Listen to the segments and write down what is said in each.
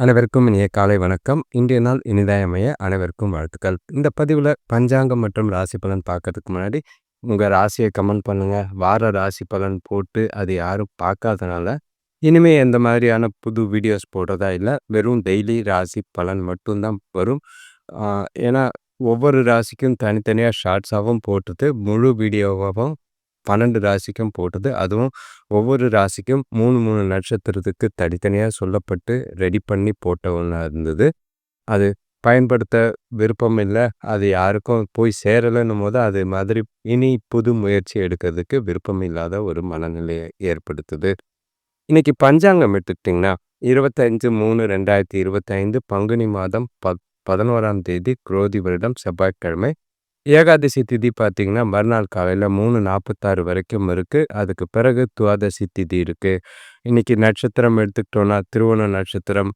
அனைவருக்கும் இனிய காலை வணக்கம். இன்றைய நாள் இனிதாயமைய அனைவருக்கும் வாழ்த்துக்கள். இந்த பதிவில் பஞ்சாங்கம் மற்றும் ராசி பலன் பார்க்கறதுக்கு முன்னாடி உங்கள் ராசியை கமெண்ட் பண்ணுங்கள் வார ராசி பலன் போட்டு அது யாரும் பார்க்காதனால இனிமேல் எந்த மாதிரியான புது வீடியோஸ் போடுறதா இல்லை வெறும் டெய்லி ராசி பலன் மட்டும்தான் வரும். ஏன்னா ஒவ்வொரு ராசிக்கும் தனித்தனியாக ஷார்ட்ஸாகவும் போட்டுட்டு முழு வீடியோவாகவும் பன்னெண்டு ராசிக்கும் போட்டது. அதுவும் ஒவ்வொரு ராசிக்கும் மூணு மூணு நட்சத்திரத்துக்கு தனித்தனியாக சொல்லப்பட்டு ரெடி பண்ணி போட்ட ஒன்றா இருந்தது. அது பயன்படுத்த விருப்பம் இல்லை. அது யாருக்கும் போய் சேரலைன்னும் போது அது மாதிரி இனி புது முயற்சி எடுக்கிறதுக்கு விருப்பம் இல்லாத ஒரு மனநிலையை ஏற்படுத்துது. இன்னைக்கு பஞ்சாங்கம் எடுத்துக்கிட்டிங்கன்னா இருபத்தஞ்சு மூணு ரெண்டாயிரத்தி இருபத்தைந்து பங்குனி மாதம் ப பதினோராம் தேதி குரோதி வருடம் செவ்வாய்க்கிழமை. ஏகாதசி திதி பார்த்தீங்கன்னா மறுநாள் காலையில் மூணு நாற்பத்தாறு வரைக்கும் இருக்குது அதுக்கு பிறகு துவாதசி திதி இருக்குது இன்றைக்கி நட்சத்திரம் எடுத்துக்கிட்டோன்னா திருவோண நட்சத்திரம்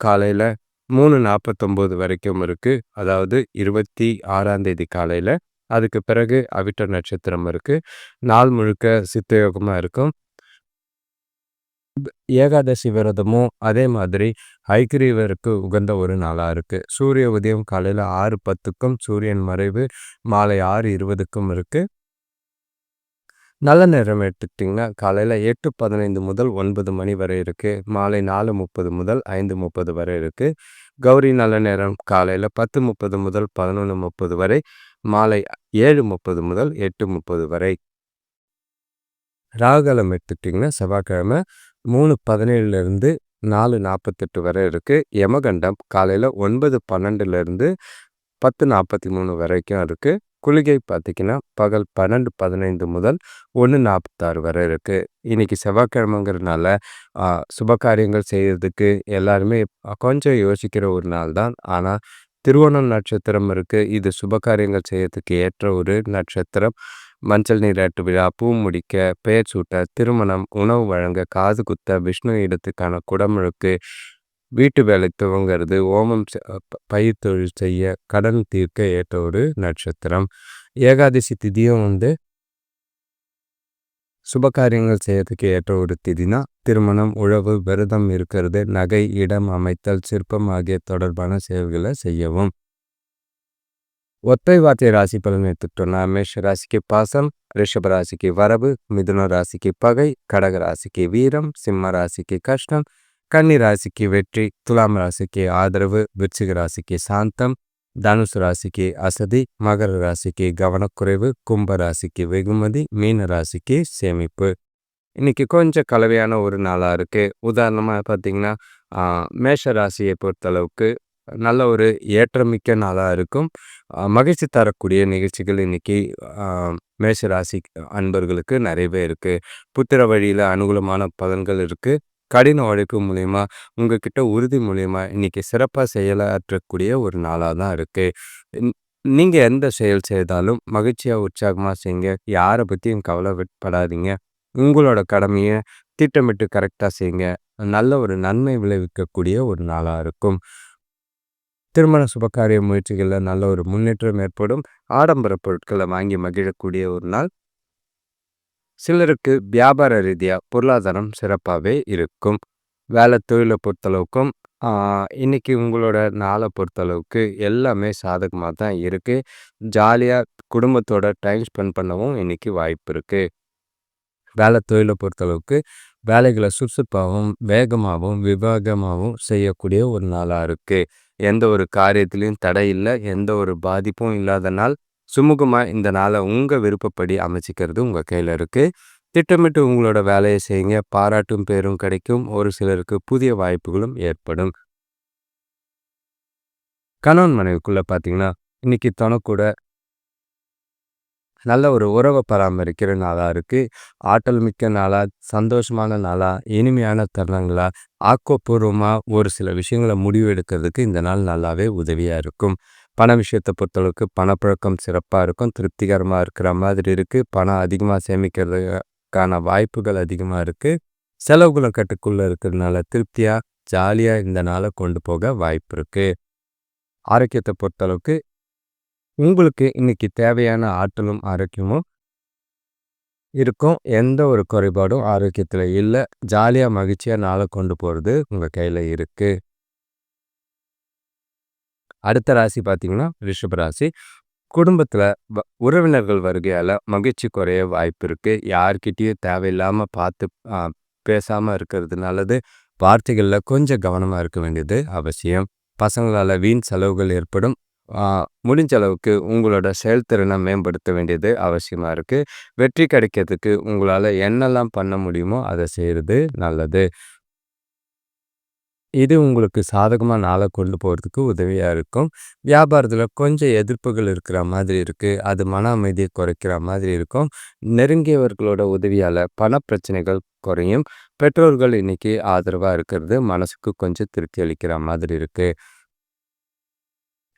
காலையில் மூணு நாற்பத்தொம்போது வரைக்கும் இருக்குது அதாவது இருபத்தி ஆறாந்தேதி காலையில். அதுக்கு பிறகு அவிட்ட நட்சத்திரம் இருக்குது நாள் முழுக்க சித்தயோகமாக இருக்கும். ஏகாதசி விரதமும் அதே மாதிரி ஐக்கிரீவருக்கு உகந்த ஒரு நாளாக இருக்குது சூரிய உதயம் காலையில் ஆறு பத்துக்கும் சூரியன் மறைவு மாலை ஆறு இருபதுக்கும் இருக்குது நல்ல நேரம் எடுத்துக்கிட்டிங்கன்னா காலையில் எட்டு பதினைந்து முதல் ஒன்பது மணி வரை இருக்குது மாலை நாலு முப்பது முதல் ஐந்து முப்பது வரை இருக்குது கௌரி நல்ல நேரம் காலையில் பத்து முப்பது முதல் பதினொன்று முப்பது வரை மாலை ஏழு முப்பது முதல் எட்டு முப்பது வரை. ராகுகாலம் எடுத்துக்கிட்டிங்கன்னா செவ்வாய்க்கிழமை மூணு பதினேழுலேருந்து நாலு நாற்பத்தெட்டு வரை இருக்குது யமகண்டம் காலையில் ஒன்பது பன்னெண்டுலேருந்து பத்து நாற்பத்தி மூணு வரைக்கும் இருக்குது குளிகை பார்த்திங்கன்னா பகல் பன்னெண்டு பதினைந்து முதல் ஒன்று நாற்பத்தாறு வரை இருக்குது இன்றைக்கி செவ்வாய்க்கிழமைங்கிறதுனால சுபகாரியங்கள் செய்கிறதுக்கு எல்லாருமே கொஞ்சம் யோசிக்கிற ஒரு நாள் தான். ஆனால் திருவோணம் நட்சத்திரம் இருக்குது இது சுபகாரியங்கள் செய்கிறதுக்கு ஏற்ற ஒரு நட்சத்திரம். மஞ்சள் நீராட்டு விழா பூ முடிக்க பெயர் சூட்ட திருமணம் உணவு வழங்க காது குத்த விஷ்ணு இடத்துக்கான குடமுழுக்கு வீட்டு வேலை துவங்கிறது ஓமம் பயிர் தொழில் செய்ய கடன் தீர்க்க ஏற்ற ஒரு நட்சத்திரம். ஏகாதசி திதியும் வந்து சுபகாரியங்கள் செய்யறதுக்கு ஏற்ற ஒரு திதினா திருமணம் உழவு விரதம் இருக்கிறது நகை இடம் அமைத்தல் சிற்பம் ஆகிய தொடர்பான செயல்களை செய்யவும். ஒற்றை வார்த்தை ராசி பலன் எடுத்துக்கிட்டோம்னா மேஷ ராசிக்கு பாசம் ரிஷப ராசிக்கு வரவு மிதுன ராசிக்கு பகை கடக ராசிக்கு வீரம் சிம்ம ராசிக்கு கஷ்டம் கன்னி ராசிக்கு வெற்றி துலாம் ராசிக்கு ஆதரவு விருச்சிக ராசிக்கு சாந்தம் தனுசு ராசிக்கு அசதி மகர ராசிக்கு கவனக்குறைவு கும்ப ராசிக்கு வெகுமதி மீன ராசிக்கு சேமிப்பு இன்னைக்கு கொஞ்சம் கலவையான ஒரு நாளாக இருக்குது உதாரணமாக பார்த்தீங்கன்னா மேஷ ராசியை பொறுத்தளவுக்கு நல்ல ஒரு ஏற்றமிக்க நாளாக இருக்கும். மகிழ்ச்சி தரக்கூடிய நிகழ்ச்சிகள் இன்றைக்கி மேஷராசி அன்பர்களுக்கு நிறையவே இருக்குது புத்திர வழியில் அனுகூலமான பலன்கள் இருக்குது கடின உழைப்பு மூலயமா உங்ககிட்ட உறுதி மூலயமா இன்னைக்கு சிறப்பாக செயலாற்றக்கூடிய ஒரு நாளாக தான் இருக்குது நீங்கள் எந்த செயல் செய்தாலும் மகிழ்ச்சியாக உற்சாகமாக செய்யுங்க யாரை பற்றியும் கவலைப்படாதீங்க. உங்களோட கடமையை திட்டமிட்டு கரெக்டாக செய்யுங்க நல்ல ஒரு நன்மை விளைவிக்கக்கூடிய ஒரு நாளாக இருக்கும். திருமண சுபகாரிய முயற்சிகளில் நல்ல ஒரு முன்னேற்றம் ஏற்படும். ஆடம்பர பொருட்களை வாங்கி மகிழக்கூடிய ஒரு நாள். சிலருக்கு வியாபார ரீதியாக பொருளாதாரம் சிறப்பாகவே இருக்கும். வேலை தொழிலை பொறுத்தளவுக்கும் இன்னைக்கு உங்களோட நாளை பொறுத்தளவுக்கு எல்லாமே சாதகமாக தான் இருக்குது ஜாலியாக குடும்பத்தோட டைம் ஸ்பெண்ட் பண்ணவும் இன்றைக்கி வாய்ப்பு இருக்குது வேலை தொழிலை பொறுத்தளவுக்கு வேலைகளை சுறுசுறுப்பாகவும் வேகமாகவும் விவேகமாகவும் செய்யக்கூடிய ஒரு நாளாக இருக்குது எந்த ஒரு காரியத்திலையும் தடை இல்லை எந்த ஒரு பாதிப்பும் இல்லாத நாள். சுமூகமாக இந்த நாளை உங்கள் விருப்பப்படி அமைச்சிக்கிறது உங்கள் கையில் இருக்குது திட்டமிட்டு உங்களோட வேலையை செய்யுங்க. பாராட்டும் பேரும் கிடைக்கும். ஒரு சிலருக்கு புதிய வாய்ப்புகளும் ஏற்படும். கணவன் மனைவிக்குள்ளே பார்த்தீங்கன்னா இன்னைக்கு தனக்கூட நல்ல ஒரு உறவை பராமரிக்கிற நாளாக இருக்குது ஆற்றல் மிக்க நாளாக சந்தோஷமான நாளாக இனிமையான தருணங்களாக ஆக்கப்பூர்வமாக ஒரு சில விஷயங்களை முடிவு எடுக்கிறதுக்கு இந்த நாள் நல்லாவே உதவியாக இருக்கும். பண விஷயத்தை பொறுத்தளவுக்கு பணப்பழக்கம் சிறப்பாக இருக்கும். திருப்திகரமாக இருக்கிற மாதிரி இருக்குது பணம் அதிகமாக சேமிக்கிறதுக்கான வாய்ப்புகள் அதிகமாக இருக்குது செலவுகளை கட்டுக்குள்ளே இருக்கிறதுனால திருப்தியாக ஜாலியாக இந்த நாளை கொண்டு போக வாய்ப்பு இருக்குது ஆரோக்கியத்தை பொறுத்தளவுக்கு உங்களுக்கு இன்னைக்கு தேவையான ஆற்றலும் ஆரோக்கியமும் இருக்கும். எந்த ஒரு குறைபாடும் ஆரோக்கியத்தில் இல்லை. ஜாலியாக மகிழ்ச்சியாக நாளை கொண்டு போகிறது உங்கள் கையில் இருக்குது அடுத்த ராசி பார்த்தீங்கன்னா ரிஷப ராசி. குடும்பத்தில் வ உறவினர்கள் வருகையால் மகிழ்ச்சி குறைய வாய்ப்பு இருக்குது யார்கிட்டேயும் தேவையில்லாமல் பார்த்து பேசாமல் இருக்கிறது நல்லது. வார்த்தைகளில் கொஞ்சம் கவனமாக இருக்க வேண்டியது அவசியம். பசங்களால் வீண் செலவுகள் ஏற்படும். முடிஞ்ச அளவுக்கு உங்களோட செயல்திறனை மேம்படுத்த வேண்டியது அவசியமாக இருக்குது வெற்றி கிடைக்கிறதுக்கு உங்களால் என்னெல்லாம் பண்ண முடியுமோ அதை செய்கிறது நல்லது. இது உங்களுக்கு சாதகமாக நாளை கொண்டு போகிறதுக்கு உதவியாக இருக்கும். வியாபாரத்தில் கொஞ்சம் எதிர்ப்புகள் இருக்கிற மாதிரி இருக்குது அது மன அமைதியை குறைக்கிற மாதிரி இருக்கும். நெருங்கியவர்களோட உதவியால் பண பிரச்சனைகள் குறையும். பெற்றோர்கள் இன்னைக்கு ஆதரவாக இருக்கிறது. மனசுக்கு கொஞ்சம் திருப்தி அளிக்கிற மாதிரி இருக்குது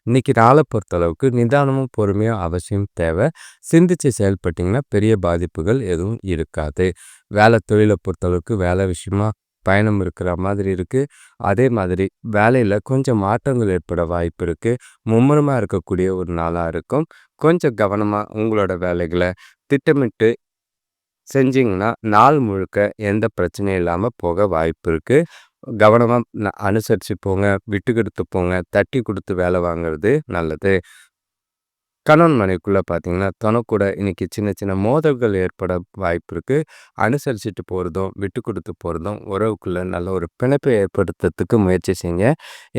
இன்னைக்கு நாளை பொறுத்தளவுக்கு நிதானமும் பொறுமையும் அவசியம் தேவை. சிந்திச்சு செயல்பட்டிங்கன்னா பெரிய பாதிப்புகள் எதுவும் இருக்காது. வேலை தொழிலை பொறுத்தளவுக்கு வேலை விஷயமா பயணம் இருக்கிற மாதிரி இருக்குது அதே மாதிரி வேலையில் கொஞ்சம் மாற்றங்கள் ஏற்பட வாய்ப்பு இருக்குது மும்முரமாக இருக்கக்கூடிய ஒரு நாளாக இருக்கும். கொஞ்சம் கவனமாக உங்களோட வேலைகளை திட்டமிட்டு செஞ்சிங்கன்னா நாள் முழுக்க எந்த பிரச்சனையும் இல்லாமல் போக வாய்ப்பு இருக்குது கவனமாக அனுசரித்து போங்க விட்டு கொடுத்து போங்க தட்டி கொடுத்து வேலை வாங்குறது நல்லது. கணவன் மனைவிக்குள்ளே பார்த்தீங்கன்னா தனக்கூட இன்றைக்கி சின்ன சின்ன மோதல்கள் ஏற்பட வாய்ப்பு இருக்குது அனுசரிச்சுட்டு போகிறதும் விட்டு கொடுத்து போகிறதும் உறவுக்குள்ளே நல்ல ஒரு பிணைப்பை ஏற்படுத்துறதுக்கு முயற்சி செய்யுங்க.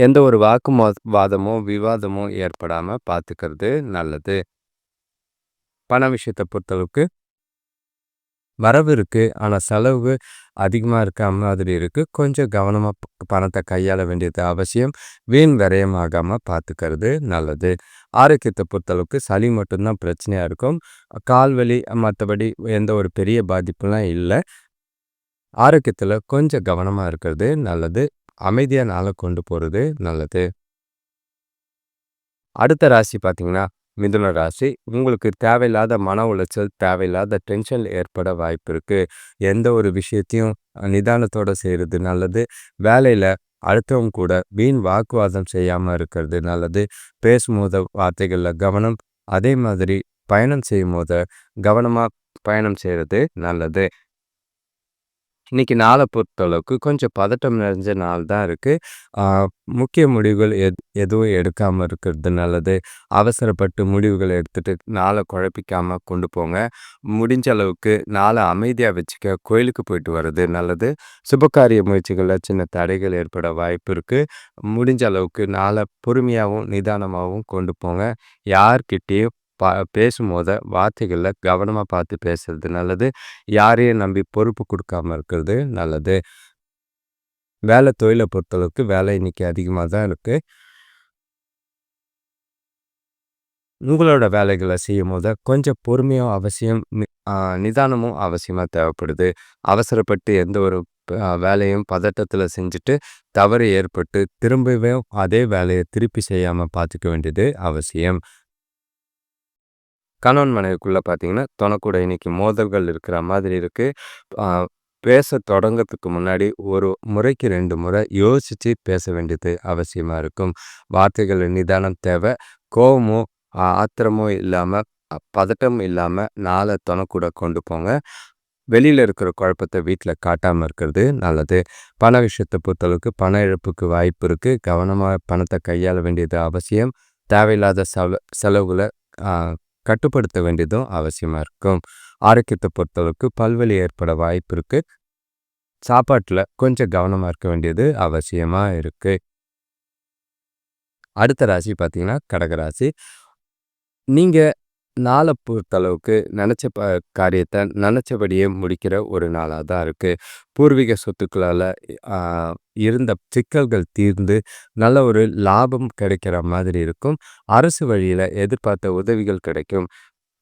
எந்த ஒரு வாக்கு வாதமோ விவாதமோ ஏற்படாமல் பார்த்துக்கிறது நல்லது. பண விஷயத்தை பொறுத்தளவுக்கு வரவு இருக்குது ஆனால் செலவு அதிகமாக இருக்க மாதிரி இருக்குது கொஞ்சம் கவனமாக பணத்தை கையாள வேண்டியது அவசியம். வீண் விரயம் ஆகாமல் பார்த்துக்கிறது நல்லது. ஆரோக்கியத்தை பொறுத்தளவுக்கு சளி மட்டும்தான் பிரச்சனையாக இருக்கும். கால்வலி மற்றபடி எந்த ஒரு பெரிய பாதிப்புலாம் இல்லை. ஆரோக்கியத்தில் கொஞ்சம் கவனமாக இருக்கிறது நல்லது. அமைதியாக நாளை கொண்டு போகிறது நல்லது. அடுத்த ராசி பார்த்தீங்கன்னா மிதுன ராசி. உங்களுக்கு தேவையில்லாத மன உளைச்சல் தேவையில்லாத டென்ஷன் ஏற்பட வாய்ப்பு இருக்குது எந்த ஒரு விஷயத்தையும் நிதானத்தோடு செய்கிறது நல்லது. வேலையில் அடுத்தவங்க கூட வீண் வாக்குவாதம் செய்யாமல் இருக்கிறது நல்லது. பேசும்போது வார்த்தைகளில் கவனம் அதே மாதிரி பயணம் செய்யும் போது கவனமாக பயணம் செய்கிறது நல்லது. இன்னைக்கு நாளை பொறுத்தளவுக்கு கொஞ்சம் பதட்டம் நிறைஞ்ச நாள் தான் இருக்குது முக்கிய முடிவுகள் எத் எதுவும் எடுக்காமல் இருக்கிறது நல்லது. அவசரப்பட்டு முடிவுகளை எடுத்துகிட்டு நாளை குழப்பிக்காமல் கொண்டு போங்க. முடிஞ்ச அளவுக்கு நாளை அமைதியாக வச்சுக்க கோயிலுக்கு போயிட்டு வர்றது நல்லது. சுபகாரிய முயற்சிகளில் சின்ன தடைகள் ஏற்பட வாய்ப்பு இருக்குது முடிஞ்ச அளவுக்கு நாளை பொறுமையாகவும் நிதானமாகவும் கொண்டு போங்க. யார்கிட்டேயும் பா பேசும்போது வார்த்தைகளில் கவனமாக பார்த்து பேசுறது நல்லது. யாரையும் நம்பி பொறுப்பு கொடுக்காம இருக்கிறது நல்லது. வேலை தொழிலை பொறுத்தளவுக்கு வேலை இன்னைக்கு அதிகமாக தான் இருக்குது உங்களோட வேலைகளை செய்யும் போது கொஞ்சம் பொறுமையும் அவசியம் நிதானமும் அவசியமாக தேவைப்படுது. அவசரப்பட்டு எந்த ஒரு வேலையும் பதட்டத்தில் செஞ்சுட்டு தவறு ஏற்பட்டு திரும்பவே அதே வேலையை திருப்பி செய்யாமல் பார்த்துக்க வேண்டியது அவசியம். கணவன் மனைவிக்குள்ளே பார்த்தீங்கன்னா தொணக்கூட இன்னைக்கு மோதல்கள் இருக்கிற மாதிரி இருக்குது பேச தொடங்கிறதுக்கு முன்னாடி ஒரு முறைக்கு ரெண்டு முறை யோசித்து பேச வேண்டியது அவசியமாக இருக்கும். வார்த்தைகள் நிதானம் தேவை. கோபமோ ஆத்திரமோ இல்லாமல் பதட்டம் இல்லாமல் நாளை தொணக்கூட கொண்டு போங்க. வெளியில் இருக்கிற குழப்பத்தை வீட்டில் காட்டாமல் இருக்கிறது நல்லது. பண விஷயத்தை பொறுத்தளவுக்கு பண இழப்புக்கு வாய்ப்பு இருக்குது கவனமாக பணத்தை கையாள வேண்டியது அவசியம். தேவையில்லாத செல செலவுகளை கட்டுப்படுத்த வேண்டியதும் அவசியமாக இருக்கும். ஆரோக்கியத்தை பொறுத்தளவுக்கு பல்வலி ஏற்பட வாய்ப்பு இருக்குது சாப்பாட்டில் கொஞ்சம் கவனமாக இருக்க வேண்டியது அவசியமாக இருக்குது அடுத்த ராசி பார்த்தீங்கன்னா கடகராசி நீங்கள் நாளை பொறுத்தளவுக்கு நினச்ச ப காரியத்தை நினச்சபடியே முடிக்கிற ஒரு நாளாக தான் இருக்குது பூர்வீக சொத்துக்களால் இருந்த சிக்கல்கள் தீர்ந்து நல்ல ஒரு லாபம் கிடைக்கிற மாதிரி இருக்கும். அரசு வழியில் எதிர்பார்த்த உதவிகள் கிடைக்கும்.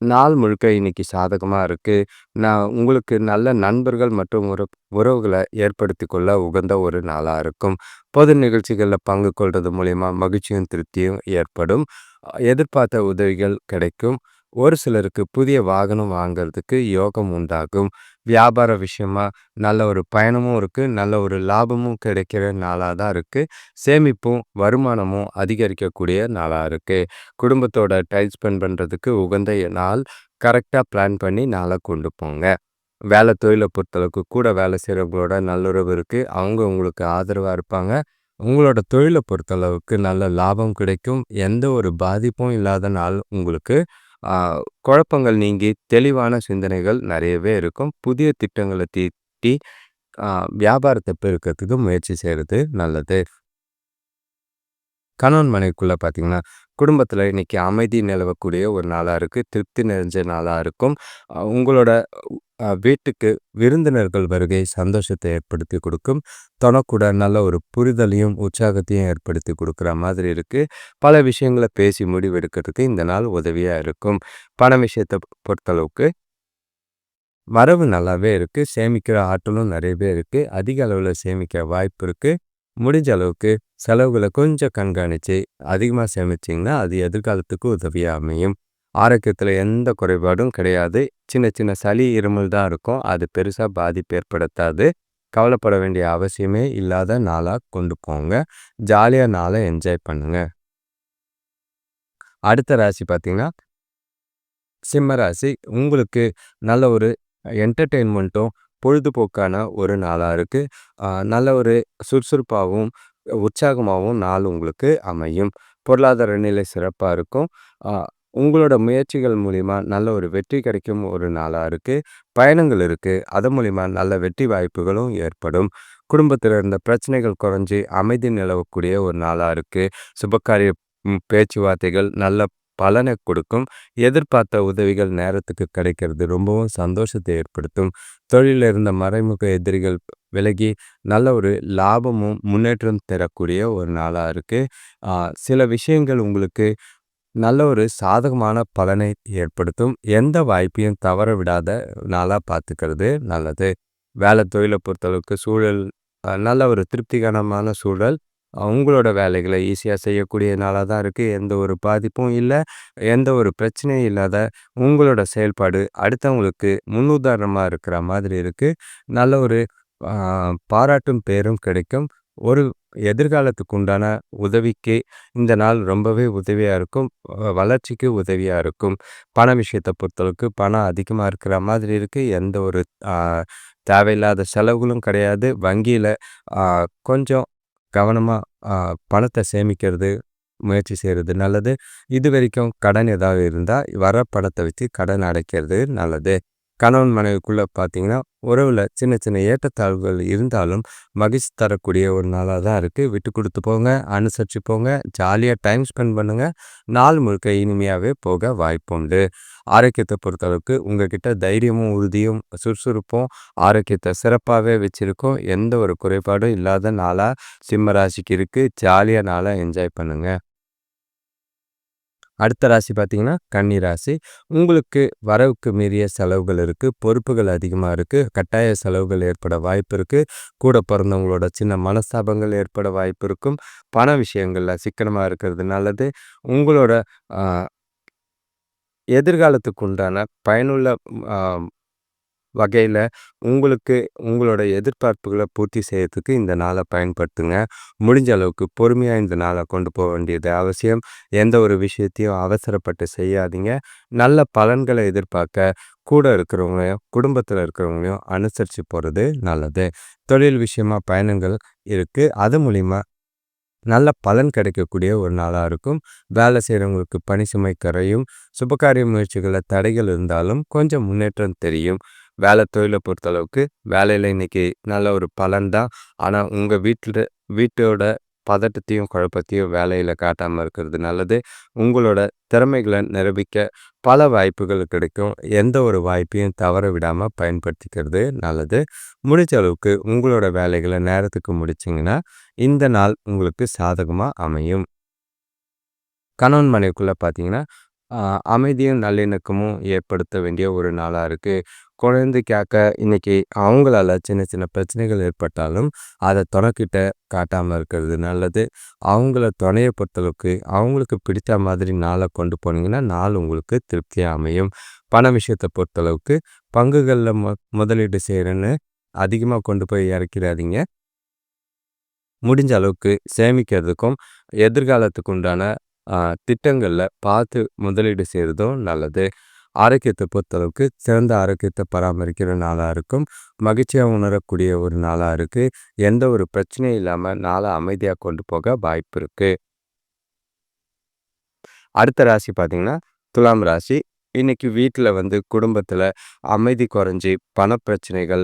நாள் முழுக்க இன்னைக்கு சாதகமாக இருக்குது நான் உங்களுக்கு நல்ல நண்பர்கள் மற்றும் ஒரு உறவுகளை ஏற்படுத்தி கொள்ள உகந்த ஒரு நாளாக இருக்கும். பொது நிகழ்ச்சிகளில் பங்கு கொள்வது மூலிமா மகிழ்ச்சியும் திருப்தியும் ஏற்படும். எதிர்பார்த்த உதவிகள் கிடைக்கும். ஒரு சிலருக்கு புதிய வாகனம் வாங்கிறதுக்கு யோகம் உண்டாகும். வியாபார விஷயமா நல்ல ஒரு பயணமும் இருக்குது நல்ல ஒரு லாபமும் கிடைக்கிற நாளாக தான் இருக்குது சேமிப்பும் வருமானமும் அதிகரிக்கக்கூடிய நாளாக இருக்குது குடும்பத்தோட டைம் ஸ்பெண்ட் பண்ணுறதுக்கு உகந்த நாள். கரெக்டாக பிளான் பண்ணி நாளை கொண்டு போங்க. வேலை தொழிலை பொறுத்தளவுக்கு கூட வேலை செய்கிறவங்களோட நல்லுறவு இருக்குது அவங்க உங்களுக்கு ஆதரவாக இருப்பாங்க. உங்களோட தொழிலை பொறுத்தளவுக்கு நல்ல லாபம் கிடைக்கும். எந்த ஒரு பாதிப்பும் இல்லாத நாள் உங்களுக்கு குழப்பங்கள் நீங்கி தெளிவான சிந்தனைகள் நிறையவே இருக்கும். புதிய திட்டங்களை தீட்டி வியாபாரத்தை பெருக்கிறதுக்கு முயற்சி செய்கிறது நல்லது. கணவன் மனைவிக்குள்ளே பார்த்தீங்கன்னா குடும்பத்தில் இன்றைக்கி அமைதி நிலவக்கூடிய ஒரு நாளாக இருக்குது திருப்தி நிறைஞ்ச நாளாக இருக்கும். உங்களோட வீட்டுக்கு விருந்தினர்கள் வருகை சந்தோஷத்தை ஏற்படுத்தி கொடுக்கும். தொணக்கூட நல்ல ஒரு புரிதலையும் உற்சாகத்தையும் ஏற்படுத்தி கொடுக்குற மாதிரி இருக்குது பல விஷயங்களை பேசி முடிவெடுக்கிறதுக்கு இந்த நாள் உதவியாக இருக்கும். பண விஷயத்தை பொறுத்தளவுக்கு வரவு நல்லாவே இருக்குது சேமிக்கிற ஆற்றலும் நிறையவே இருக்குது அதிக அளவில் சேமிக்க வாய்ப்பு இருக்குது முடிஞ்ச அளவுக்கு செலவுகளை கொஞ்சம் கண்காணித்து அதிகமாக சேமிச்சிங்கன்னா அது எதிர்காலத்துக்கு உதவியாக அமையும். ஆரோக்கியத்தில் எந்த குறைபாடும் கிடையாது. சின்ன சின்ன சளி இருமல் தான் இருக்கும். அது பெருசாக பாதிப்பு ஏற்படுத்தாது. கவலைப்பட வேண்டிய அவசியமே இல்லாத நாளாக கொண்டு போங்க. ஜாலியாக நாளை என்ஜாய் பண்ணுங்க. அடுத்த ராசி பார்த்தீங்கன்னா சிம்ம ராசி. உங்களுக்கு நல்ல ஒரு என்டர்டெயின்மெண்ட்டும் பொழுதுபோக்கான ஒரு நாளாக இருக்குது நல்ல ஒரு சுறுசுறுப்பாகவும் உற்சாகமாகவும் நாள் உங்களுக்கு அமையும். பொருளாதார நிலை சிறப்பாக இருக்கும். உங்களோட முயற்சிகள் மூலிமா நல்ல ஒரு வெற்றி கிடைக்கும் ஒரு நாளாக இருக்குது பயணங்கள் இருக்குது அது மூலிமா நல்ல வெற்றி வாய்ப்புகளும் ஏற்படும். குடும்பத்தில் இருந்த பிரச்சனைகள் குறைஞ்சி அமைதி நிலவக்கூடிய ஒரு நாளாக இருக்குது சுபகாரிய பேச்சுவார்த்தைகள் நல்ல பலனை கொடுக்கும். எதிர்பார்த்த உதவிகள் நேரத்துக்கு கிடைக்கிறது. ரொம்பவும் சந்தோஷத்தை ஏற்படுத்தும். தொழிலில் இருந்த மறைமுக எதிரிகள் விலகி நல்ல ஒரு லாபமும் முன்னேற்றம் தரக்கூடிய ஒரு நாளாக இருக்குது சில விஷயங்கள் உங்களுக்கு நல்ல ஒரு சாதகமான பலனை ஏற்படுத்தும். எந்த வாய்ப்பையும் தவற விடாத நாளாக பார்த்துக்கிறது நல்லது. வேலை தொழிலை பொறுத்தளவுக்கு சூழல் நல்ல ஒரு திருப்திகரமான சூழல். உங்களோட வேலைகளை ஈஸியாக செய்யக்கூடிய நாளாக தான் இருக்குது எந்த ஒரு பாதிப்பும் இல்லை. எந்த ஒரு பிரச்சனையும் இல்லாத உங்களோட செயல்பாடு அடுத்தவங்களுக்கு முன்னுதாரணமாக இருக்கிற மாதிரி இருக்குது நல்ல ஒரு பாராட்டும் பேரும் கிடைக்கும். ஒரு எதிர்காலத்துக்கு உண்டான உதவிக்கு இந்த நாள் ரொம்பவே உதவியாக இருக்கும். வளர்ச்சிக்கு உதவியாக இருக்கும். பண விஷயத்தை பொறுத்தளவுக்கு பணம் அதிகமாக இருக்கிற மாதிரி இருக்குது எந்த ஒரு தேவையில்லாத செலவுகளும் கிடையாது. வங்கியில் கொஞ்சம் கவனமாக பணத்தை சேமிக்கிறது முயற்சி செய்கிறது நல்லது. இது வரைக்கும் கடன் ஏதாவது இருந்தால் வர பணத்தை வச்சு கடன் அடைக்கிறது நல்லது. கணவன் மனைவிக்குள்ளே பார்த்தீங்கன்னா உறவில் சின்ன சின்ன ஏற்றத்தாழ்வுகள் இருந்தாலும் மகிழ்ச்சி தரக்கூடிய ஒரு நாளாக தான் இருக்குது விட்டு கொடுத்து போங்க அனுசரித்து போங்க ஜாலியாக டைம் ஸ்பெண்ட் பண்ணுங்கள் நாள் முழுக்க இனிமையாகவே போக வாய்ப்புண்டு ஆரோக்கியத்தை பொறுத்தளவுக்கு உங்ககிட்ட தைரியமும் உறுதியும் சுறுசுறுப்பும் ஆரோக்கியத்தை சிறப்பாகவே வச்சுருக்கோம். எந்த ஒரு குறைபாடும் இல்லாத நாளாக சிம்ம ராசிக்கு இருக்குது ஜாலியாக நாளாக என்ஜாய் பண்ணுங்கள் அடுத்த ராசி பார்த்தீங்கன்னா கன்னி ராசி. உங்களுக்கு வரவுக்கு மீறிய செலவுகள் இருக்குது பொறுப்புகள் அதிகமாக இருக்குது கட்டாய செலவுகள் ஏற்பட வாய்ப்பு இருக்குது கூட பிறந்தவங்களோட சின்ன மனஸ்தாபங்கள் ஏற்பட வாய்ப்பு இருக்கும் பண விஷயங்களில் சிக்கனமாக இருக்கிறது நல்லது. உங்களோட எதிர்காலத்துக்கு உண்டான பயனுள்ள வகையில் உங்களுக்கு உங்களோட எதிர்பார்ப்புகளை பூர்த்தி செய்கிறதுக்கு இந்த நாளை பயன்படுத்துங்க. முடிஞ்ச அளவுக்கு பொறுமையாக இந்த நாளை கொண்டு போக வேண்டியது அவசியம். எந்த ஒரு விஷயத்தையும் அவசரப்பட்டு செய்யாதீங்க. நல்ல பலன்களை எதிர்பார்க்க கூட இருக்கிறவங்களையும் குடும்பத்தில் இருக்கிறவங்களையும் அனுசரித்து போகிறது நல்லது. தொழில் விஷயமா பயணங்கள் இருக்குது அது மூலிமா நல்ல பலன் கிடைக்கக்கூடிய ஒரு நாளாக இருக்கும். வேலை செய்கிறவங்களுக்கு பணி சுமை கரையும் சுபகாரிய முயற்சிகளில் தடைகள் இருந்தாலும் கொஞ்சம் முன்னேற்றம் தெரியும். வேலை தொழிலை பொறுத்தளவுக்கு வேலையில் இன்றைக்கி நல்ல ஒரு பலன் தான். ஆனால் உங்கள் வீட்டில் வீட்டோட பதட்டத்தையும் குழப்பத்தையும் வேலையில் காட்டாமல் இருக்கிறது நல்லது. உங்களோட திறமைகளை நிரூபிக்க பல வாய்ப்புகள் கிடைக்கும். எந்த ஒரு வாய்ப்பையும் தவற விடாமல் பயன்படுத்திக்கிறது நல்லது. முடிஞ்ச அளவுக்கு உங்களோட வேலைகளை நேரத்துக்கு முடிச்சிங்கன்னா இந்த நாள் உங்களுக்கு சாதகமாக அமையும். கணவன் மனைவிக்குள்ளே பார்த்தீங்கன்னா அமைதியும் நல்லிணக்கமும் ஏற்படுத்த வேண்டிய ஒரு நாளாக இருக்குது குழந்தைக்காக இன்னைக்கு அவங்களால சின்ன சின்ன பிரச்சனைகள் ஏற்பட்டாலும் அதை துணைக்கிட்ட காட்டாமல் இருக்கிறது நல்லது. அவங்கள துணையை பொறுத்தளவுக்கு அவங்களுக்கு பிடித்த மாதிரி நாளை கொண்டு போனீங்கன்னா நாள் உங்களுக்கு திருப்தியாக அமையும். பண விஷயத்தை பொறுத்தளவுக்கு பங்குகளில் மொ முதலீடு செய்கிறேன்னு அதிகமாக கொண்டு போய் இறக்கிறாதீங்க. முடிஞ்ச அளவுக்கு சேமிக்கிறதுக்கும் எதிர்காலத்துக்கு உண்டான திட்டங்களில் பார்த்து முதலீடு செய்கிறதும் நல்லது. ஆரோக்கியத்தை பொறுத்தளவுக்கு சிறந்த ஆரோக்கியத்தை பராமரிக்கிற நாளாக இருக்கும். மகிழ்ச்சியாக உணரக்கூடிய ஒரு நாளாக இருக்குது எந்த ஒரு பிரச்சனையும் இல்லாமல் நாளை அமைதியாக கொண்டு போக வாய்ப்பு இருக்குது அடுத்த ராசி பார்த்திங்கன்னா துலாம் ராசி. இன்னைக்கு வீட்டில் வந்து குடும்பத்தில் அமைதி குறைஞ்சி பணப்பிரச்சனைகள்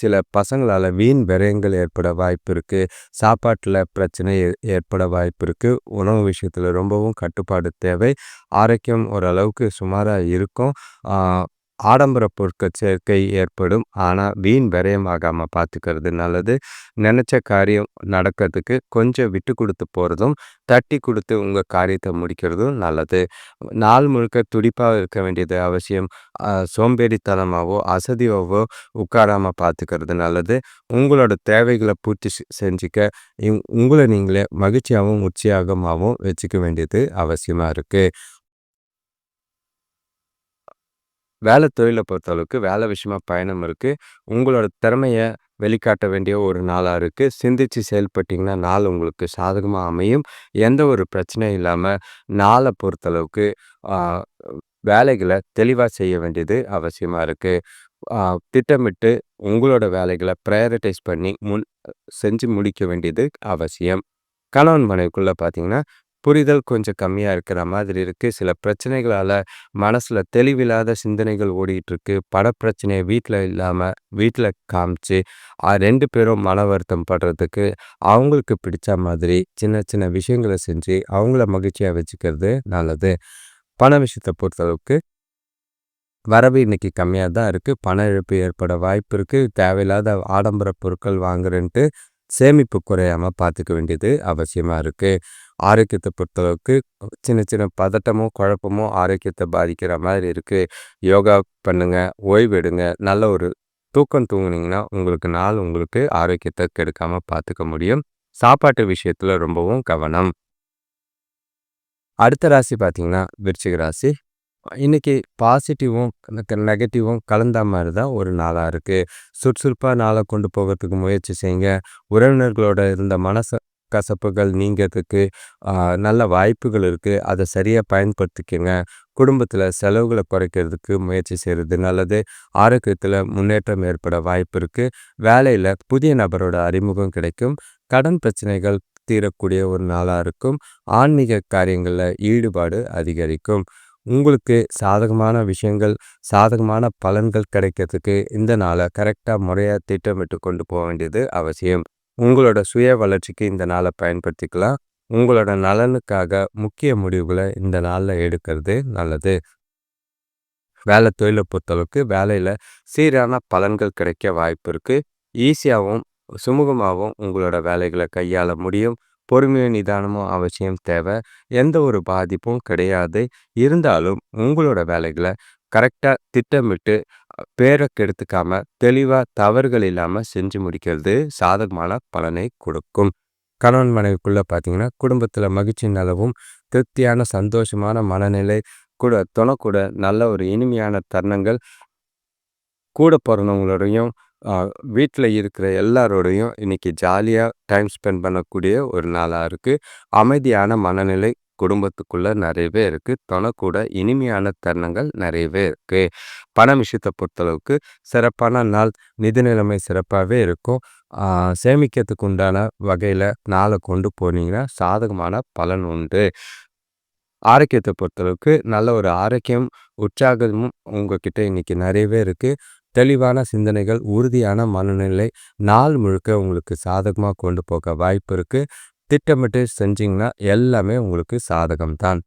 சில பசங்களால் வீண் விரயங்கள் ஏற்பட வாய்ப்பு இருக்குது சாப்பாட்டில் பிரச்சனை ஏற்பட வாய்ப்பு இருக்குது உணவு விஷயத்தில் ரொம்பவும் கட்டுப்பாடு தேவை. ஆரோக்கியம் ஓரளவுக்கு சுமாராக இருக்கும். ஆடம்பர பொருட்கள் சேர்க்கை ஏற்படும். ஆனால் வீண் விரயமாகாமல் பார்த்துக்கிறது நல்லது. நினச்ச காரியம் நடக்கிறதுக்கு கொஞ்சம் விட்டு கொடுத்து போகிறதும் தட்டி கொடுத்து உங்கள் காரியத்தை முடிக்கிறதும் நல்லது. நாள் முழுக்க துடிப்பாக இருக்க வேண்டியது அவசியம். சோம்பேறித்தனமாகவோ அசதியாகவோ உட்காராமல் பார்த்துக்கிறது நல்லது. உங்களோட தேவைகளை பூர்த்தி செஞ்சுக்க உங்களை நீங்களே மகிழ்ச்சியாகவும் உற்சாகமாகவும் வச்சுக்க வேண்டியது அவசியமாக இருக்குது வேலை தொழிலை பொறுத்தளவுக்கு வேலை விஷயமா பயணம் இருக்குது உங்களோட திறமையை வெளிக்காட்ட வேண்டிய ஒரு நாளாக இருக்குது சிந்திச்சு செயல்பட்டிங்கன்னா நாள் உங்களுக்கு சாதகமாக அமையும். எந்த ஒரு பிரச்சனையும் இல்லாமல் நாளை பொறுத்தளவுக்கு வேலைகளை தெளிவாக செய்ய வேண்டியது அவசியமாக இருக்குது திட்டமிட்டு உங்களோட வேலைகளை ப்ரையாரிட்டைஸ் பண்ணி முன் செஞ்சு முடிக்க வேண்டியது அவசியம். கணவன் மனைவிக்குள்ளே பார்த்தீங்கன்னா புரிதல் கொஞ்சம் கம்மியாக இருக்கிற மாதிரி இருக்குது சில பிரச்சனைகளால் மனசில் தெளிவில்லாத சிந்தனைகள் ஓடிட்டுருக்கு. படப்பிரச்சனையை வீட்டில் இல்லாமல் வீட்டில் காமிச்சு ரெண்டு பேரும் மன வருத்தம் படுறதுக்கு அவங்களுக்கு பிடிச்ச மாதிரி சின்ன சின்ன விஷயங்களை செஞ்சு அவங்கள மகிழ்ச்சியாக வச்சுக்கிறது நல்லது. பண விஷயத்தை பொறுத்தளவுக்கு வரவு இன்றைக்கி கம்மியாக தான் இருக்குது பண இழப்பு ஏற்பட வாய்ப்பு இருக்குது தேவையில்லாத ஆடம்பர பொருட்கள் வாங்குறேன்ட்டு சேமிப்பு குறையாமல் பார்த்துக்க வேண்டியது அவசியமாக இருக்குது ஆரோக்கியத்தை பொறுத்தளவுக்கு சின்ன சின்ன பதட்டமோ குழப்பமோ ஆரோக்கியத்தை பாதிக்கிற மாதிரி இருக்குது யோகா பண்ணுங்கள் ஓய்வு எடுங்க. நல்ல ஒரு தூக்கம் தூங்குனீங்கன்னா உங்களுக்கு நாள் உங்களுக்கு ஆரோக்கியத்தை கெடுக்காமல் பார்த்துக்க முடியும். சாப்பாட்டு விஷயத்தில் ரொம்பவும் கவனம். அடுத்த ராசி பார்த்தீங்கன்னா விருச்சிக ராசி. இன்னைக்கு பாசிட்டிவும் நெகட்டிவும் கலந்த மாதிரி தான் ஒரு நாளாக இருக்குது சுறுசுறுப்பாக நாளை கொண்டு போகிறதுக்கு முயற்சி செய்யுங்க. உறவினர்களோட இருந்த மனசை கசப்புகள் நீங்கிறதுக்கு நல்ல வாய்ப்புகள் இருக்குது அதை சரியாக பயன்படுத்திக்கங்க. குடும்பத்தில் செலவுகளை குறைக்கிறதுக்கு முயற்சி செய்கிறது நல்லது. ஆரோக்கியத்தில் முன்னேற்றம் ஏற்பட வாய்ப்பு இருக்குது வேலையில் புதிய நபரோட அறிமுகம் கிடைக்கும். கடன் பிரச்சனைகள் தீரக்கூடிய ஒரு நாளாக இருக்கும். ஆன்மீக காரியங்களில் ஈடுபாடு அதிகரிக்கும். உங்களுக்கு சாதகமான விஷயங்கள் சாதகமான பலன்கள் கிடைக்கிறதுக்கு இந்த நாளை கரெக்டாக முறையாக திட்டமிட்டு கொண்டு போக வேண்டியது அவசியம். உங்களோட சுய வளர்ச்சிக்கு இந்த நாளை பயன்படுத்திக்கலாம். உங்களோட நலனுக்காக முக்கிய முடிவுகளை இந்த நாளில் எடுக்கிறது நல்லது. வேலை தொழிலை பொறுத்தளவுக்கு வேலையில் சீரான பலன்கள் கிடைக்க வாய்ப்பு இருக்குது ஈஸியாகவும் சுமூகமாகவும் உங்களோட வேலைகளை கையாள முடியும். பொறுமையும் நிதானமும் அவசியம் தேவை. எந்த ஒரு பாதிப்பும் கிடையாது. இருந்தாலும் உங்களோட வேலைகளை கரெக்டாக திட்டமிட்டு பேரை கெடுத்துக்காம தெளிவாக தவறுகள் இல்லாமல் செஞ்சு முடிக்கிறது சாதகமான பலனை கொடுக்கும். கணவன் மனைவிக்குள்ளே பார்த்தீங்கன்னா குடும்பத்தில் மகிழ்ச்சி நலவும் திருப்தியான சந்தோஷமான மனநிலை கூட துணக்கூட நல்ல ஒரு இனிமையான தருணங்கள் கூட பிறந்தவங்களோடையும் வீட்டில் இருக்கிற எல்லாரோடையும் இன்றைக்கி ஜாலியாக டைம் ஸ்பெண்ட் பண்ணக்கூடிய ஒரு நாளாக இருக்குது அமைதியான மனநிலை குடும்பத்துக்குள்ளே நிறையவே இருக்குது தனக்கூட இனிமையான தருணங்கள் நிறையவே இருக்குது பண விஷயத்தை பொறுத்தளவுக்கு சிறப்பான நாள் நிதி நிலைமை சிறப்பாகவே இருக்கும். சேமிக்கிறதுக்கு உண்டான வகையில் நாளை கொண்டு போனீங்கன்னா சாதகமான பலன் உண்டு. ஆரோக்கியத்தை பொறுத்தளவுக்கு நல்ல ஒரு ஆரோக்கியம் உற்சாகமும் உங்ககிட்ட இன்னைக்கு நிறையவே இருக்குது தெளிவான சிந்தனைகள் உறுதியான மனநிலை நாள் முழுக்க உங்களுக்கு சாதகமாக கொண்டு போக வாய்ப்பு இருக்குது திட்டமிட்டு செஞ்சிங்கன்னா எல்லாமே உங்களுக்கு சாதகம் தான்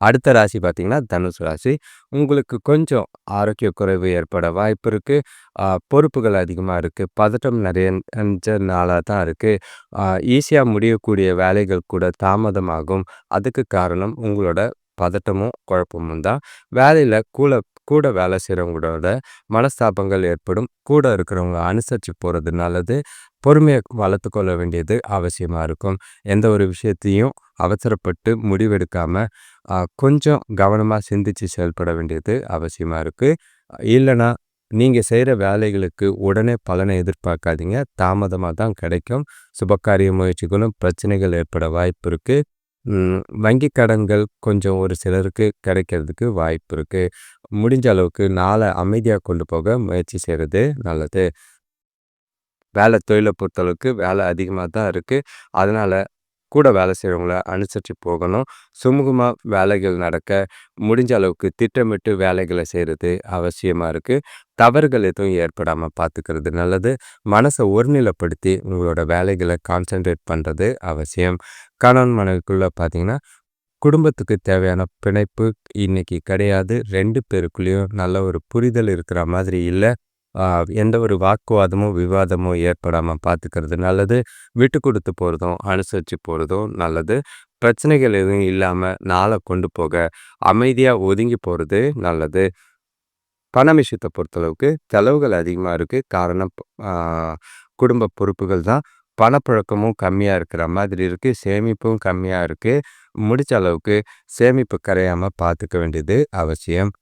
அடுத்த ராசி பார்த்தீங்கன்னா தனுசு ராசி. உங்களுக்கு கொஞ்சம் ஆரோக்கிய குறைவு ஏற்பட வாய்ப்பு இருக்குது பொறுப்புகள் அதிகமாக இருக்குது பதட்டம் நிறைய நாளாக தான் இருக்குது ஈஸியாக முடியக்கூடிய வேலைகள் கூட தாமதமாகும். அதுக்கு காரணம் உங்களோட பதட்டமும் குழப்பமும் தான். வேலையில் கூட கூட வேலை செய்கிறவங்களோட மனஸ்தாபங்கள் ஏற்படும். கூட இருக்கிறவங்க அனுசரித்து போகிறது நல்லது. பொறுமையை வளர்த்து கொள்ள வேண்டியது அவசியமாக இருக்கும். எந்த ஒரு விஷயத்தையும் அவசரப்பட்டு முடிவெடுக்காமல் கொஞ்சம் கவனமாக சிந்தித்து செயல்பட வேண்டியது அவசியமாக இருக்குது இல்லைனா நீங்கள் செய்கிற வேலைகளுக்கு உடனே பலனை எதிர்பார்க்காதீங்க. தாமதமாக தான் கிடைக்கும். சுபகாரிய முயற்சிகளும் பிரச்சனைகள் ஏற்பட வாய்ப்பு இருக்குது வங்கி கடன்கள் கொஞ்சம் ஒரு சிலருக்கு கிடைக்கிறதுக்கு வாய்ப்பு இருக்குது முடிஞ்ச அளவுக்கு நாளை அமைதியாக கொண்டு போக முயற்சி செய்கிறது நல்லது. வேலை தொழிலை பொறுத்தளவுக்கு வேலை அதிகமாக தான் இருக்குது அதனால் கூட வேலை செய்கிறவங்கள அனுசரித்து போகணும். சுமூகமாக வேலைகள் நடக்க முடிஞ்ச அளவுக்கு திட்டமிட்டு வேலைகளை செய்கிறது அவசியமாக இருக்குது தவறுகள் எதுவும் ஏற்படாமல் பார்த்துக்கிறது நல்லது. மனசை ஒருநிலைப்படுத்தி உங்களோட வேலைகளை கான்சென்ட்ரேட் பண்ணுறது அவசியம். கணவன் மனைவிக்குள்ளே பார்த்திங்கன்னா குடும்பத்துக்கு தேவையான பிணைப்பு இன்னைக்கு கிடையாது. ரெண்டு பேருக்குள்ளேயும் நல்ல ஒரு புரிதல் இருக்கிற மாதிரி இல்லை. எந்த ஒரு வாக்குவாதமும் விவாதமும் ஏற்படாமல் பார்த்துக்கிறது நல்லது. விட்டு கொடுத்து போகிறதும் அனுசரித்து போகிறதும் நல்லது. பிரச்சனைகள் எதுவும் இல்லாமல் நாளை கொண்டு போக அமைதியாக ஒதுங்கி போகிறது நல்லது. பணம் விஷயத்தை பொறுத்தளவுக்கு செலவுகள் அதிகமாக இருக்குது காரணம் குடும்ப பொறுப்புகள் தான். பணப்பழக்கமும் கம்மியாக இருக்கிற மாதிரி இருக்குது சேமிப்பும் கம்மியாக இருக்குது முடிச்ச அளவுக்கு சேமிப்பு கரையாமல் பார்த்துக்க வேண்டியது அவசியம்.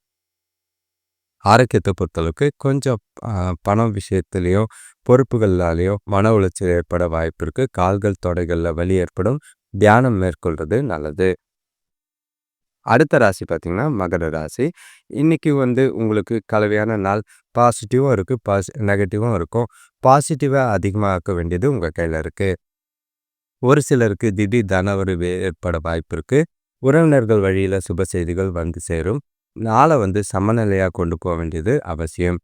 ஆரோக்கியத்தை பொறுத்தளவுக்கு கொஞ்சம் பணம் விஷயத்துலேயோ பொறுப்புகளாலேயோ மன உளைச்சல் ஏற்பட வாய்ப்பு இருக்குது கால்கள் தொடைகளில் வலி ஏற்படும். தியானம் மேற்கொள்வது நல்லது. அடுத்த ராசி பார்த்திங்கன்னா மகர ராசி. இன்றைக்கி வந்து உங்களுக்கு கலவையான நாள். பாசிட்டிவும் இருக்குது பாசி நெகட்டிவாக இருக்கும். பாசிட்டிவாக அதிகமாக ஆக்க வேண்டியது உங்கள் கையில் இருக்குது ஒரு சிலருக்கு திடீர் தனவரவு ஏற்பட வாய்ப்பு இருக்குது உறவினர்கள் வழியில் சுப செய்திகள் வந்து சேரும். நாளை வந்து சமநிலையாக கொண்டு போக வேண்டியது அவசியம்.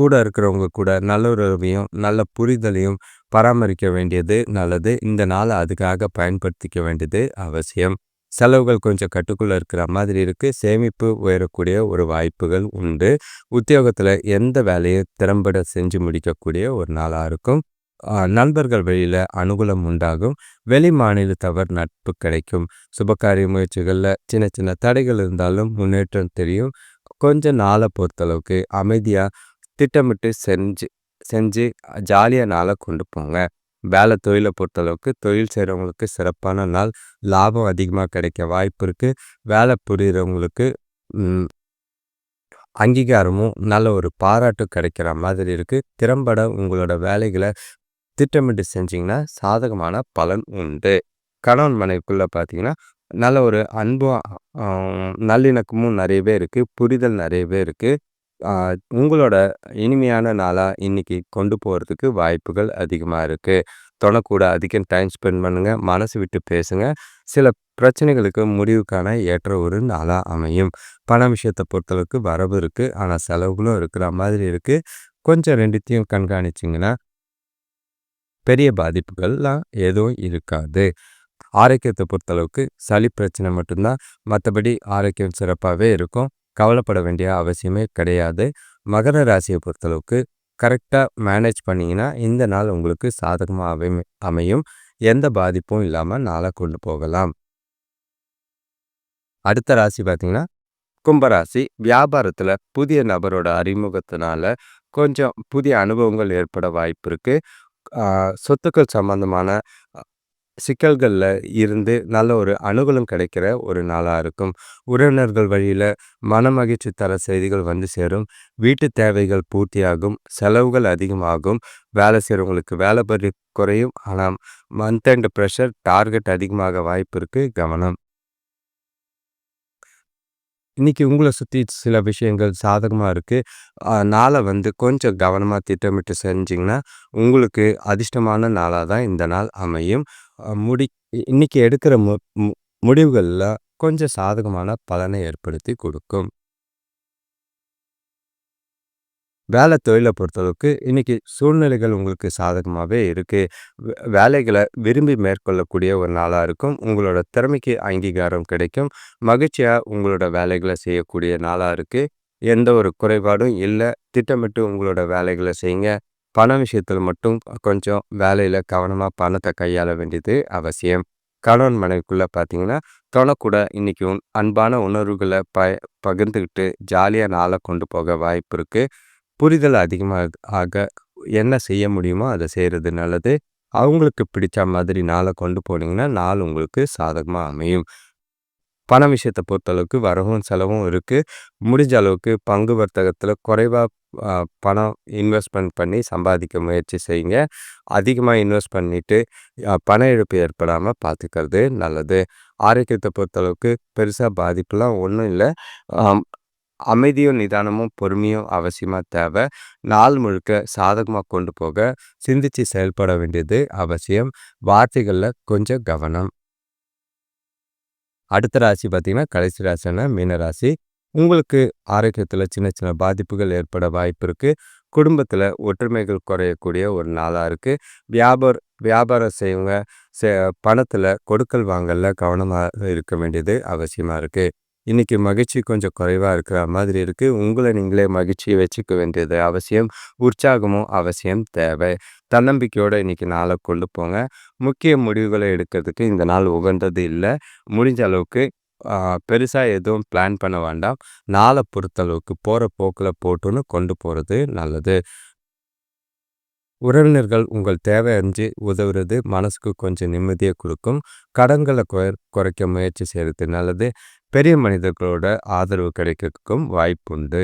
கூட இருக்கிறவங்க கூட நல்ல உறவையும் நல்ல புரிதலையும் பராமரிக்க வேண்டியது நல்லது. இந்த நாளை அதுக்காக பயன்படுத்திக்க வேண்டியது அவசியம். செலவுகள் கொஞ்சம் கட்டுக்குள்ளே இருக்கிற மாதிரி இருக்குது சேமிப்பு உயரக்கூடிய ஒரு வாய்ப்புகள் உண்டு. உத்தியோகத்தில் எந்த வேலையும் திறம்பட செஞ்சு முடிக்கக்கூடிய ஒரு நாளாக இருக்கும். நண்பர்கள் வழியில் அனுகூலம் உண்டாகும். வெளி மாநிலத்தவர் நட்பு கிடைக்கும். சுபகாரிய முயற்சிகளில் சின்ன சின்ன தடைகள் இருந்தாலும் முன்னேற்றம் தெரியும். கொஞ்சம் நாளை பொறுத்தளவுக்கு அமைதியாக திட்டமிட்டு செஞ்சு செஞ்சு ஜாலியாக நாளை கொண்டு போங்க. வேலை தொழிலை பொறுத்தளவுக்கு தொழில் செய்கிறவங்களுக்கு சிறப்பான நாள். லாபம் அதிகமாக கிடைக்க வாய்ப்பு இருக்குது வேலை புரிகிறவங்களுக்கு அங்கீகாரமும் நல்ல ஒரு பாராட்டும் கிடைக்கிற மாதிரி இருக்குது திறம்பட உங்களோட வேலைகளை திட்டமிட்டு செஞ்சிங்கன்னா சாதகமான பலன் உண்டு. கணவன் மனைவிக்குள்ளே பார்த்தீங்கன்னா நல்ல ஒரு அன்பும் நல்லிணக்கமும் நிறையவே இருக்குது புரிதல் நிறையவே இருக்குது உங்களோட இனிமையான நாளாக இன்றைக்கி கொண்டு போகிறதுக்கு வாய்ப்புகள் அதிகமாக இருக்குது தொடக்கூட அதிகம் டைம் ஸ்பெண்ட் பண்ணுங்கள் மனசு விட்டு பேசுங்க. சில பிரச்சனைகளுக்கு முடிவுக்கான ஏற்ற ஒரு நாளாக அமையும். பண விஷயத்தை பொறுத்தளவுக்கு வரவு இருக்குது ஆனால் செலவுகளும் இருக்கிற மாதிரி இருக்குது கொஞ்சம் ரெண்டுத்தையும் கண்காணிச்சிங்கன்னா பெரிய பாதிப்புகள்லாம் எதுவும் இருக்காது. ஆரோக்கியத்தை பொறுத்தளவுக்கு சளி பிரச்சனை மட்டும்தான். மற்றபடி ஆரோக்கியம் சிறப்பாகவே இருக்கும். கவலைப்பட வேண்டிய அவசியமே கிடையாது. மகர ராசியை பொறுத்தளவுக்கு கரெக்டாக மேனேஜ் பண்ணிங்கன்னா இந்த நாள் உங்களுக்கு சாதகமாக அமையும். எந்த பாதிப்பும் இல்லாமல் நாளை கொண்டு போகலாம். அடுத்த ராசி பார்த்திங்கன்னா கும்பராசி. வியாபாரத்தில் புதிய நபரோட அறிமுகத்தினால கொஞ்சம் புதிய அனுபவங்கள் ஏற்பட வாய்ப்பு இருக்குது சொத்துக்கள் சம்பந்தமான சிக்கல்களில் இருந்து நல்ல ஒரு அனுகூலம் கிடைக்கிற ஒரு நாளாக இருக்கும். உறவினர்கள் வழியில் மனமகிழ்ச்சி தர செய்திகள் வந்து சேரும். வீட்டு தேவைகள் பூர்த்தியாகும். செலவுகள் அதிகமாகும். வேலை செய்கிறவங்களுக்கு வேலை பறி குறையும். ஆனால் மந்த் அண்ட் ப்ரெஷர் டார்கெட் அதிகமாக வாய்ப்பு இருக்குது கவனம். இன்றைக்கி உங்களை சுற்றி சில விஷயங்கள் சாதகமாக இருக்குது நாளை வந்து கொஞ்சம் கவனமாக திட்டமிட்டு செஞ்சிங்கன்னா உங்களுக்கு அதிர்ஷ்டமான நாளாக தான் இந்த நாள் அமையும். முடி இன்றைக்கி எடுக்கிற மு முடிவுகளில் கொஞ்சம் சாதகமான பலனை ஏற்படுத்தி கொடுக்கும். வேலை தொழிலை பொறுத்தளவுக்கு இன்றைக்கி சூழ்நிலைகள் உங்களுக்கு சாதகமாகவே இருக்குது வேலைகளை விரும்பி மேற்கொள்ளக்கூடிய ஒரு நாளாக இருக்கும். உங்களோட திறமைக்கு அங்கீகாரம் கிடைக்கும். மகிழ்ச்சியாக உங்களோட வேலைகளை செய்யக்கூடிய நாளாக இருக்குது எந்த ஒரு குறைபாடும் இல்லை. திட்டமிட்டு உங்களோட வேலைகளை செய்யுங்க. பண விஷயத்தில் மட்டும் கொஞ்சம் வேலையில் கவனமாக பணத்தை கையாள வேண்டியது அவசியம். கணவன் மனைவிக்குள்ளே பார்த்தீங்கன்னா தொணக்கூட இன்றைக்கி அன்பான உணர்வுகளை ப பகிர்ந்துக்கிட்டு ஜாலியாக நாளை கொண்டு போக வாய்ப்பு இருக்குது புரிதல் அதிகமாக ஆக என்ன செய்ய முடியுமோ அதை செய்கிறது நல்லது அவங்களுக்கு பிடிச்ச மாதிரி நாளை கொண்டு போனீங்கன்னா நாள் உங்களுக்கு சாதகமாக அமையும் பண விஷயத்தை பொறுத்தளவுக்கு வரவும் செலவும் இருக்குது முடிஞ்ச அளவுக்கு பங்கு வர்த்தகத்தில் குறைவாக பணம் இன்வெஸ்ட்மெண்ட் பண்ணி சம்பாதிக்க முயற்சி செய்யுங்க. அதிகமாக இன்வெஸ்ட் பண்ணிவிட்டு பண இழப்பு ஏற்படாமல் பார்த்துக்கிறது நல்லது. ஆரோக்கியத்தை பொறுத்தளவுக்கு பெருசாக பாதிப்புலாம் ஒன்றும் இல்லை அமைதியும் நிதானமும் பொறுமையும் அவசியமாக தேவை. நாள் முழுக்க சாதகமாக கொண்டு போக சிந்திச்சு செயல்பட வேண்டியது அவசியம். வார்த்தைகளில் கொஞ்சம் கவனம். அடுத்த ராசி பார்த்தீங்கன்னா கடைசி ராசினா மீனராசி உங்களுக்கு ஆரோக்கியத்தில் சின்ன சின்ன பாதிப்புகள் ஏற்பட வாய்ப்பு இருக்குது குடும்பத்தில் ஒற்றுமைகள் குறையக்கூடிய ஒரு நாளாக இருக்குது வியாபார வியாபாரம் செய்வங்க பணத்தில் கொடுக்கல் வாங்கல கவனமாக இருக்க வேண்டியது அவசியமாக இருக்குது இன்றைக்கி மகிழ்ச்சி கொஞ்சம் குறைவாக இருக்கிற மாதிரி இருக்குது உங்களை நீங்களே மகிழ்ச்சியை வச்சுக்க வேண்டியது அவசியம். உற்சாகமும் அவசியம் தேவை. தன்னம்பிக்கையோடு இன்னைக்கு நாளை கொண்டு போங்க. முக்கிய முடிவுகளை எடுக்கிறதுக்கு இந்த நாள் உகந்தது இல்லை. முடிஞ்ச அளவுக்கு பெருசாக எதுவும் பிளான் பண்ண வேண்டாம். நாளை பொறுத்தளவுக்கு போகிற போக்கில் போட்டுன்னு கொண்டு போகிறது நல்லது. உறவினர்கள் உங்கள் தேவை அறிஞ்சு உதவுறது மனசுக்கு கொஞ்சம் நிம்மதியை கொடுக்கும். கடன்களை குறை குறைக்க முயற்சி செய்கிறது நல்லது. பெரிய மனிதர்களோட ஆதரவு கிடைக்கிறதுக்கும் வாய்ப்புண்டு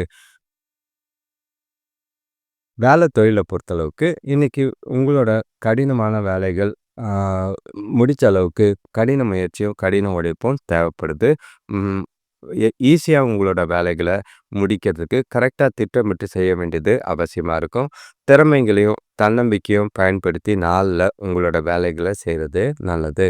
வேலை தொழிலை பொறுத்தளவுக்கு இன்னைக்கு உங்களோட கடினமான வேலைகள் முடித்த அளவுக்கு கடின முயற்சியும் கடின உழைப்பும் தேவைப்படுது. ஈஸியாக உங்களோட வேலைகளை முடிக்கிறதுக்கு கரெக்டாக திட்டமிட்டு செய்ய வேண்டியது அவசியமாக இருக்கும். திறமைகளையும் தன்னம்பிக்கையும் பயன்படுத்தி நாளில் உங்களோட வேலைகளை செய்கிறது நல்லது.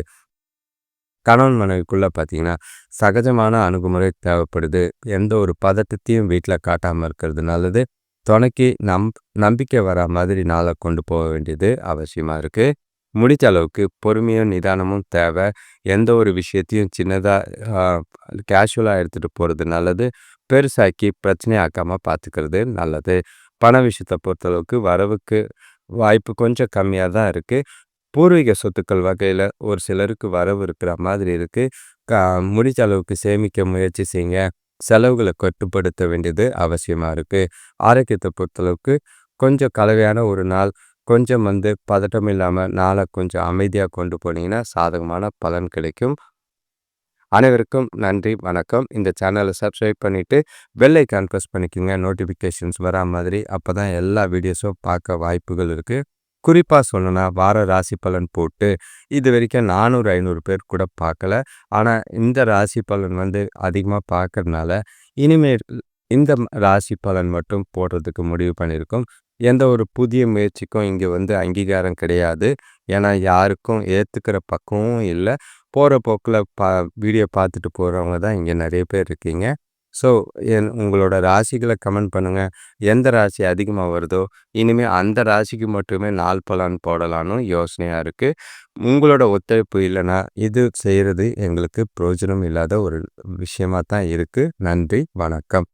கணவன் மனைவிக்குள்ளே பார்த்தீங்கன்னா சகஜமான அணுகுமுறை தேவைப்படுது. எந்த ஒரு பதட்டத்தையும் வீட்டில் காட்டாமல் இருக்கிறது நல்லது. துணைக்கு நம் நம்பிக்கை வர மாதிரி நாளை கொண்டு போக வேண்டியது அவசியமாக இருக்குது முடிஞ்ச அளவுக்கு பொறுமையும் நிதானமும் தேவை. எந்த ஒரு விஷயத்தையும் சின்னதாக கேஷுவலாக எடுத்துகிட்டு போகிறது நல்லது. பெருசாக்கி பிரச்சனையாக்காமல் பார்த்துக்கிறது நல்லது. பண விஷயத்தை பொறுத்தளவுக்கு வரவுக்கு வாய்ப்பு கொஞ்சம் கம்மியாக தான் இருக்குது பூர்வீக சொத்துக்கள் வகையில் ஒரு சிலருக்கு வரவு இருக்கிற மாதிரி இருக்குது கா முடிஞ்ச அளவுக்கு சேமிக்க முயற்சி செய்யுங்க. செலவுகளை கட்டுப்படுத்த வேண்டியது அவசியமாக இருக்குது ஆரோக்கியத்தை பொறுத்தளவுக்கு கொஞ்சம் கலவையான ஒரு நாள் கொஞ்சம் வந்து பதட்டம் இல்லாமல் நாளை கொஞ்சம் அமைதியாக கொண்டு போனீங்கன்னா சாதகமான பலன் கிடைக்கும். அனைவருக்கும் நன்றி வணக்கம். இந்த சேனலை சப்ஸ்கிரைப் பண்ணிவிட்டு பெல்லை ப்ரெஸ் பண்ணிக்கோங்க. நோட்டிஃபிகேஷன்ஸ் வரா மாதிரி அப்போ தான் எல்லா வீடியோஸும் பார்க்க வாய்ப்புகள் இருக்குது குறிப்பாக சொல்லணும்னா வார ராசி பலன் போட்டு இது வரைக்கும் நானூறு ஐநூறு பேர் கூட பார்க்கல. ஆனால் இந்த ராசி பலன் வந்து அதிகமாக பார்க்கறதுனால இனிமேல் இந்த ராசி பலன் மட்டும் போடுறதுக்கு முடிவு பண்ணியிருக்கோம். எந்த ஒரு புதிய முயற்சிக்கும் இங்கே வந்து அங்கீகாரம் கிடையாது. ஏன்னா யாருக்கும் ஏற்றுக்கிற பக்கமும் இல்லை. போகிற போக்கில் பா வீடியோ பார்த்துட்டு போகிறவங்க தான் இங்கே நிறைய பேர் இருக்கீங்க. ஸோ என் உங்களோட ராசிகளை கமெண்ட் பண்ணுங்கள் எந்த ராசி அதிகமாக வருதோ இனிமேல் அந்த ராசிக்கு மட்டுமே நாள் பலன் போடலான்னு யோசனையாக இருக்குது உங்களோட ஒத்துழைப்பு இல்லைன்னா இது செய்கிறது எங்களுக்கு பிரயோஜனம் இல்லாத ஒரு விஷயமாக தான் இருக்குது நன்றி வணக்கம்.